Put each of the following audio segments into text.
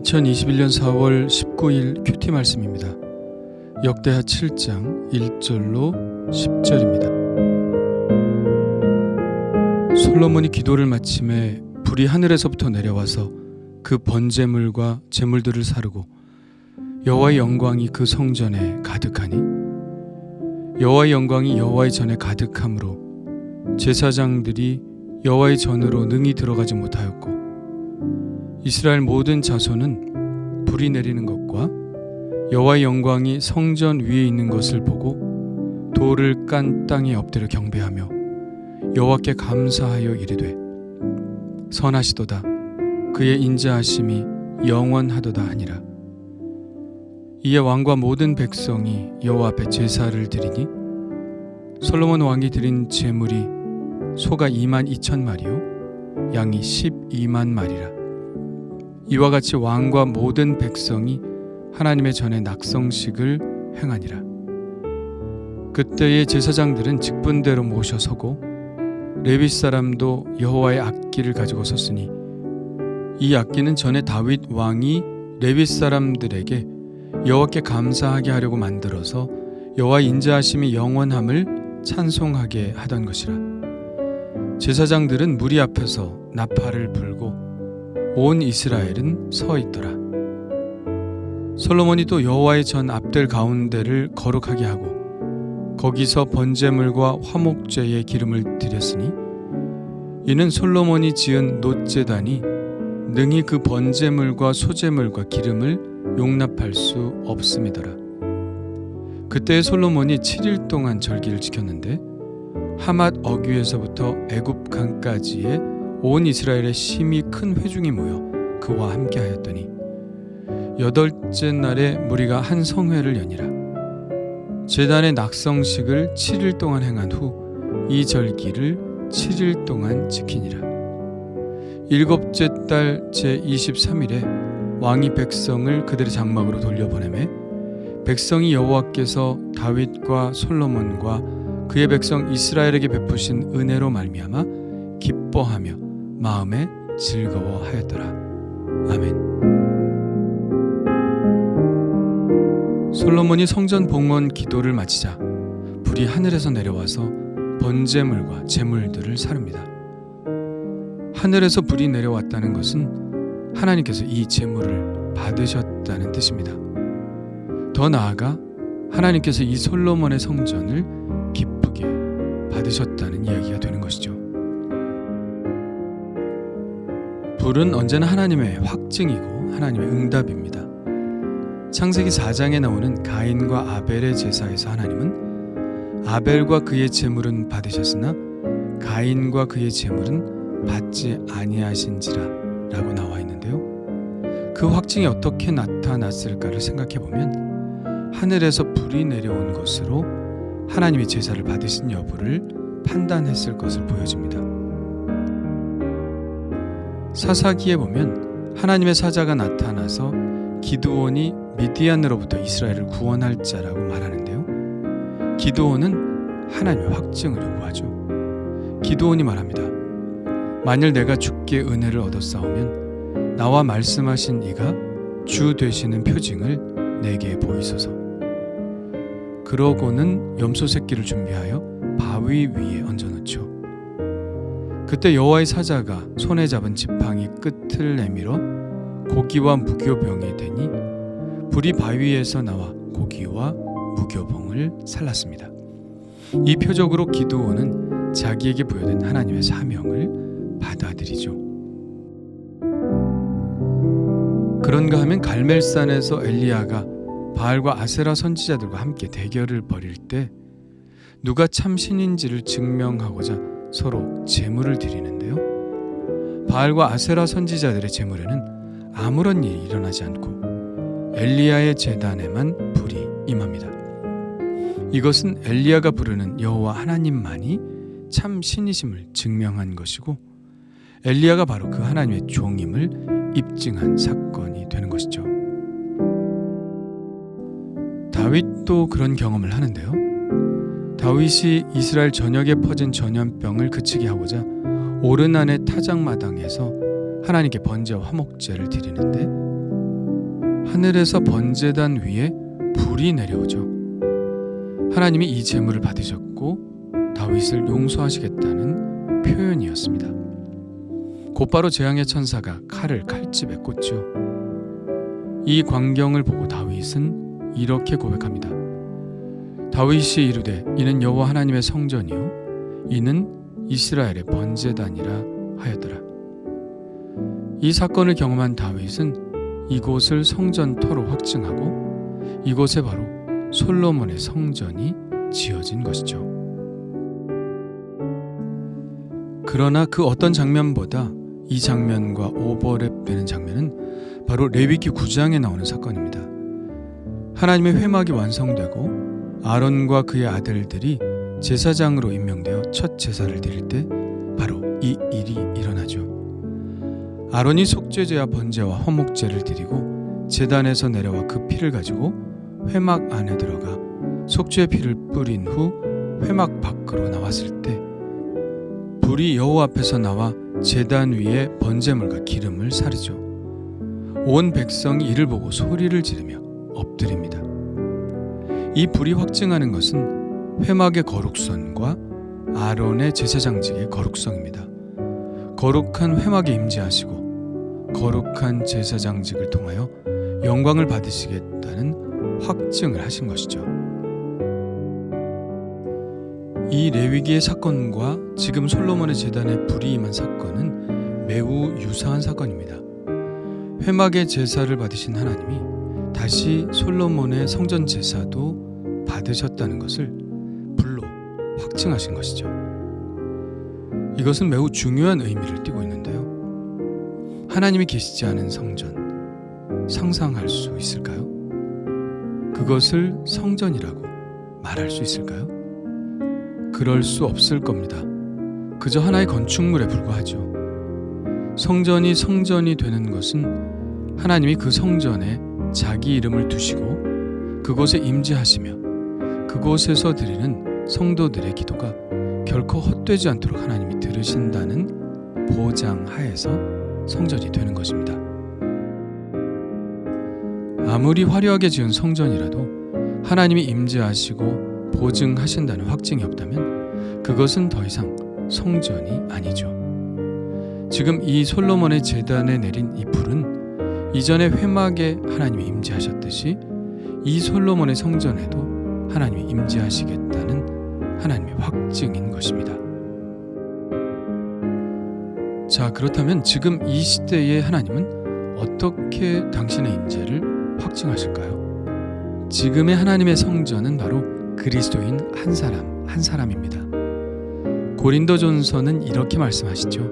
2021년 4월 19일 큐티 말씀입니다. 역대하 7장 1절로 10절입니다. 솔로몬이 기도를 마침에 불이 하늘에서부터 내려와서 그 번제물과 제물들을 사르고 여호와의 영광이 그 성전에 가득하니 여호와의 영광이 여호와의 전에 가득함으로 제사장들이 여호와의 전으로 능히 들어가지 못하였고 이스라엘 모든 자손은 불이 내리는 것과 여호와의 영광이 성전 위에 있는 것을 보고 돌을 깐 땅에 엎드려 경배하며 여호와께 감사하여 이르되 선하시도다. 그의 인자하심이 영원하도다 하니라. 이에 왕과 모든 백성이 여호와 앞에 제사를 드리니 솔로몬 왕이 드린 제물이 소가 2만 2천 마리요 양이 12만 마리라 이와 같이 왕과 모든 백성이 하나님의 전에 낙성식을 행하니라. 그때의 제사장들은 직분대로 모셔서고 레위 사람도 여호와의 악기를 가지고 섰으니 이 악기는 전에 다윗 왕이 레위 사람들에게 여호와께 감사하게 하려고 만들어서 여호와의 인자하심이 영원함을 찬송하게 하던 것이라. 제사장들은 무리 앞에서 나팔을 불고 온 이스라엘은 서 있더라. 솔로몬이 또 여호와의 전 앞들 가운데를 거룩하게 하고 거기서 번제물과 화목제의 기름을 드렸으니 이는 솔로몬이 지은 놋제단이 능히 그 번제물과 소제물과 기름을 용납할 수 없음이더라. 그때 솔로몬이 7일 동안 절기를 지켰는데 하맛 어귀에서부터 애굽 강까지의 온 이스라엘의 심히 큰 회중이 모여 그와 함께 하였더니 여덟째 날에 무리가 한 성회를 여니라. 제단의 낙성식을 7일 동안 행한 후 이 절기를 7일 동안 지키니라. 일곱째 달 제 23일에 왕이 백성을 그들의 장막으로 돌려보내매 백성이 여호와께서 다윗과 솔로몬과 그의 백성 이스라엘에게 베푸신 은혜로 말미암아 기뻐하며 마음에 즐거워하였더라. 아멘. 솔로몬이 성전 봉헌 기도를 마치자 불이 하늘에서 내려와서 번제물과 제물들을 사릅니다. 하늘에서 불이 내려왔다는 것은 하나님께서 이 제물을 받으셨다는 뜻입니다. 더 나아가 하나님께서 이 솔로몬의 성전을 기쁘게 받으셨다는 이야기가 되는 것이죠. 불은 언제나 하나님의 확증이고 하나님의 응답입니다. 창세기 4장에 나오는 가인과 아벨의 제사에서 하나님은 아벨과 그의 제물은 받으셨으나 가인과 그의 제물은 받지 아니하신지라라고 나와 있는데요. 그 확증이 어떻게 나타났을까를 생각해 보면 하늘에서 불이 내려온 것으로 하나님이 제사를 받으신 여부를 판단했을 것을 보여집니다. 사사기에 보면 하나님의 사자가 나타나서 기드온이 미디안으로부터 이스라엘을 구원할 자라고 말하는데요. 기드온은 하나님의 확증을 요구하죠. 기드온이 말합니다. 만일 내가 주께 은혜를 얻었사오면 나와 말씀하신 이가 주 되시는 표징을 내게 보이소서. 그러고는 염소 새끼를 준비하여 바위 위에 얹어놓죠. 그때 여호와의 사자가 손에 잡은 지팡이 끝을 내밀어 고기와 무교병이 되니 불이 바위에서 나와 고기와 무교병을 살랐습니다. 이 표적으로 기도원은 자기에게 부여된 하나님의 사명을 받아들이죠. 그런가 하면 갈멜산에서 엘리야가 바알과 아세라 선지자들과 함께 대결을 벌일 때 누가 참 신인지를 증명하고자 서로 제물을 드리는데요. 바알과 아세라 선지자들의 제물에는 아무런 일이 일어나지 않고 엘리야의 제단에만 불이 임합니다. 이것은 엘리야가 부르는 여호와 하나님만이 참 신이심을 증명한 것이고 엘리야가 바로 그 하나님의 종임을 입증한 사건이 되는 것이죠. 다윗도 그런 경험을 하는데요. 다윗이 이스라엘 전역에 퍼진 전염병을 그치게 하고자 오르난의 타작마당에서 하나님께 번제와 화목제를 드리는데 하늘에서 번제단 위에 불이 내려오죠. 하나님이 이 제물을 받으셨고 다윗을 용서하시겠다는 표현이었습니다. 곧바로 재앙의 천사가 칼을 칼집에 꽂죠. 이 광경을 보고 다윗은 이렇게 고백합니다. 다윗이 이르되 이는 여호와 하나님의 성전이요 이는 이스라엘의 번제단이라 하였더라. 이 사건을 경험한 다윗은 이곳을 성전터로 확증하고 이곳에 바로 솔로몬의 성전이 지어진 것이죠. 그러나 그 어떤 장면보다 이 장면과 오버랩되는 장면은 바로 레위기 9장에 나오는 사건입니다. 하나님의 회막이 완성되고 아론과 그의 아들들이 제사장으로 임명되어 첫 제사를 드릴 때 바로 이 일이 일어나죠. 아론이 속죄제와 번제와 화목제를 드리고 제단에서 내려와 그 피를 가지고 회막 안에 들어가 속죄 피를 뿌린 후 회막 밖으로 나왔을 때 불이 여호와 앞에서 나와 제단 위에 번제물과 기름을 사르죠. 온 백성이 이를 보고 소리를 지르며 엎드립니다. 이 불이 확증하는 것은 회막의 거룩선과 아론의 제사장직의 거룩성입니다. 거룩한 회막에 임재하시고 거룩한 제사장직을 통하여 영광을 받으시겠다는 확증을 하신 것이죠. 이 레위기의 사건과 지금 솔로몬의 제단에 불이 임한 사건은 매우 유사한 사건입니다. 회막의 제사를 받으신 하나님이 다시 솔로몬의 성전 제사도 받으셨다는 것을 불로 확증하신 것이죠. 이것은 매우 중요한 의미를 띠고 있는데요. 하나님이 계시지 않은 성전 상상할 수 있을까요? 그것을 성전이라고 말할 수 있을까요? 그럴 수 없을 겁니다. 그저 하나의 건축물에 불과하죠. 성전이 성전이 되는 것은 하나님이 그 성전에 자기 이름을 두시고 그곳에 임재하시며 그곳에서 드리는 성도들의 기도가 결코 헛되지 않도록 하나님이 들으신다는 보장 하에서 성전이 되는 것입니다. 아무리 화려하게 지은 성전이라도 하나님이 임재하시고 보증하신다는 확증이 없다면 그것은 더 이상 성전이 아니죠. 지금 이 솔로몬의 제단에 내린 이 불은 이전에 회막에 하나님이 임재하셨듯이 이 솔로몬의 성전에도 하나님이 임재하시겠다는 하나님의 확증인 것입니다. 자, 그렇다면 지금 이 시대의 하나님은 어떻게 당신의 임재를 확증하실까요? 지금의 하나님의 성전은 바로 그리스도인 한 사람, 한 사람입니다. 고린도전서는 이렇게 말씀하시죠.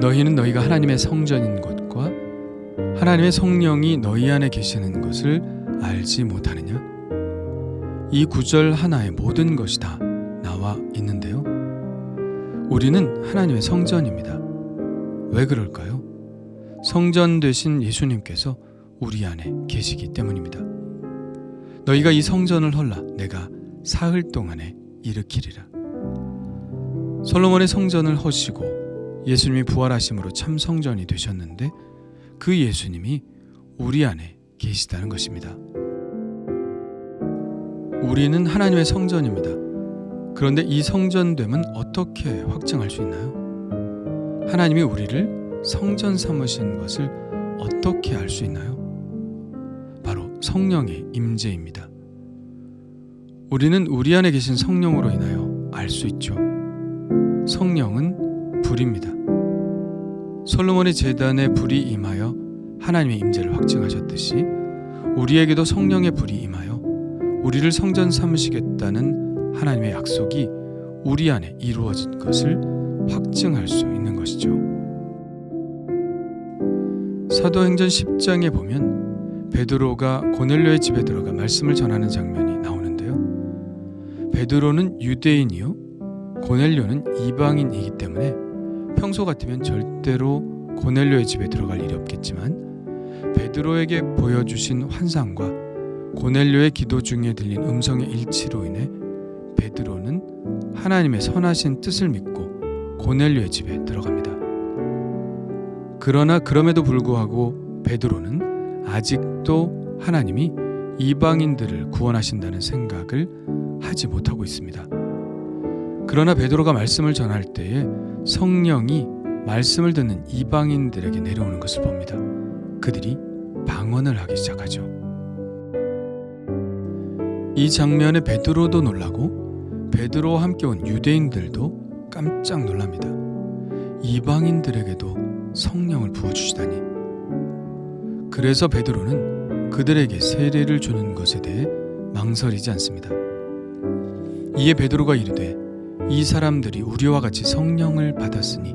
너희는 너희가 하나님의 성전인 것과 하나님의 성령이 너희 안에 계시는 것을 알지 못하느냐? 이 구절 하나에 모든 것이 다 나와 있는데요. 우리는 하나님의 성전입니다. 왜 그럴까요? 성전 되신 예수님께서 우리 안에 계시기 때문입니다. 너희가 이 성전을 헐라 내가 사흘 동안에 일으키리라. 솔로몬의 성전을 허시고 예수님이 부활하심으로 참 성전이 되셨는데 그 예수님이 우리 안에 계시다는 것입니다. 우리는 하나님의 성전입니다. 그런데 이 성전됨은 어떻게 확증할 수 있나요? 하나님이 우리를 성전 삼으신 것을 어떻게 알 수 있나요? 바로 성령의 임재입니다. 우리는 우리 안에 계신 성령으로 인하여 알 수 있죠. 성령은 불입니다. 솔로몬의 제단에 불이 임하여 하나님의 임재를 확증하셨듯이 우리에게도 성령의 불이 임하여 우리를 성전 삼으시겠다는 하나님의 약속이 우리 안에 이루어진 것을 확증할 수 있는 것이죠. 사도행전 10장에 보면 베드로가 고넬료의 집에 들어가 말씀을 전하는 장면이 나오는데요. 베드로는 유대인이요 고넬료는 이방인이기 때문에 평소 같으면 절대로 고넬료의 집에 들어갈 일이 없겠지만 베드로에게 보여주신 환상과 고넬료의 기도 중에 들린 음성의 일치로 인해 베드로는 하나님의 선하신 뜻을 믿고 고넬료의 집에 들어갑니다. 그러나 그럼에도 불구하고 베드로는 아직도 하나님이 이방인들을 구원하신다는 생각을 하지 못하고 있습니다. 그러나 베드로가 말씀을 전할 때에 성령이 말씀을 듣는 이방인들에게 내려오는 것을 봅니다. 그들이 방언을 하기 시작하죠. 이 장면에 베드로도 놀라고 베드로와 함께 온 유대인들도 깜짝 놀랍니다. 이방인들에게도 성령을 부어 주시다니. 그래서 베드로는 그들에게 세례를 주는 것에 대해 망설이지 않습니다. 이에 베드로가 이르되 이 사람들이 우리와 같이 성령을 받았으니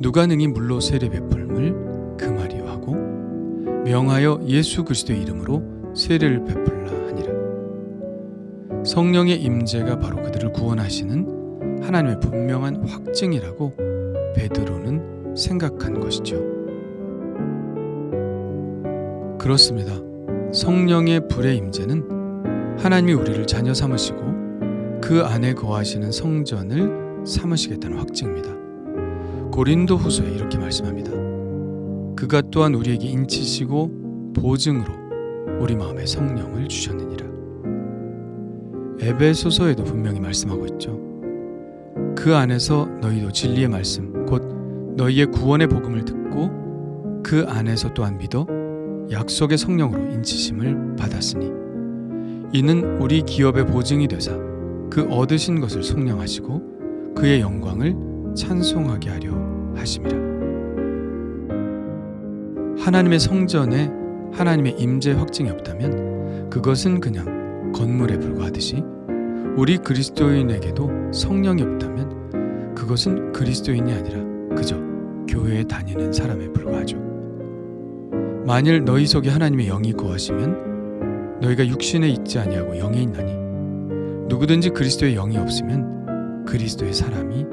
누가 능히 물로 세례 베풀음을 금하리요 하고 명하여 예수 그리스도의 이름으로 세례를 베풀라 하니라. 성령의 임재가 바로 그들을 구원하시는 하나님의 분명한 확증이라고 베드로는 생각한 것이죠. 그렇습니다. 성령의 불의 임재는 하나님이 우리를 자녀 삼으시고 그 안에 거하시는 성전을 삼으시겠다는 확증입니다. 고린도 후서에 이렇게 말씀합니다. 그가 또한 우리에게 인치시고 보증으로 우리 마음에 성령을 주셨느니라. 에베소서에도 분명히 말씀하고 있죠. 그 안에서 너희도 진리의 말씀 곧 너희의 구원의 복음을 듣고 그 안에서 또한 믿어 약속의 성령으로 인치심을 받았으니 이는 우리 기업의 보증이 되사 그 얻으신 것을 속량하시고 그의 영광을 찬송하게 하려 하심이라. 하나님의 성전에 하나님의 임재 확증이 없다면 그것은 그냥 건물에 불과하듯이 우리 그리스도인에게도 성령이 없다면 그것은 그리스도인이 아니라 그저 교회에 다니는 사람에 불과하죠. 만일 너희 속에 하나님의 영이 거하시면 너희가 육신에 있지 아니하고 영에 있나니 누구든지 그리스도의 영이 없으면 그리스도의 사람이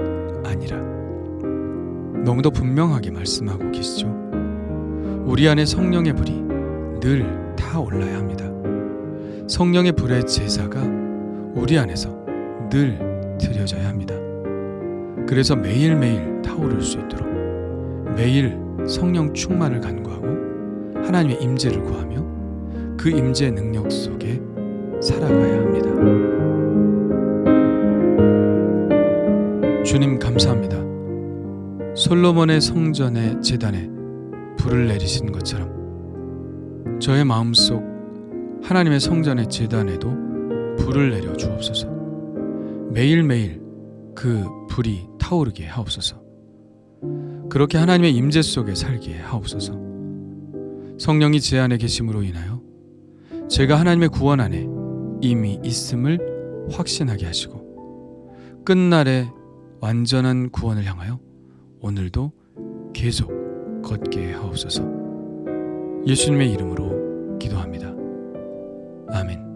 아니라 너무도 분명하게 말씀하고 계시죠. 우리 안에 성령의 불이 늘 타올라야 합니다. 성령의 불의 제사가 우리 안에서 늘 드려져야 합니다. 그래서 매일매일 타오를 수 있도록 매일 성령 충만을 간구하고 하나님의 임재를 구하며 그 임재의 능력 속에 살아가야 합니다. 주님 감사합니다. 솔로몬의 성전의 제단에 불을 내리신 것처럼 저의 마음속 하나님의 성전의 제단에도 불을 내려 주옵소서. 매일매일 그 불이 타오르게 하옵소서. 그렇게 하나님의 임재 속에 살게 하옵소서. 성령이 제 안에 계심으로 인하여 제가 하나님의 구원 안에 이미 있음을 확신하게 하시고 끝날에 완전한 구원을 향하여 오늘도 계속 걷게 하옵소서. 예수님의 이름으로 기도합니다. 아멘.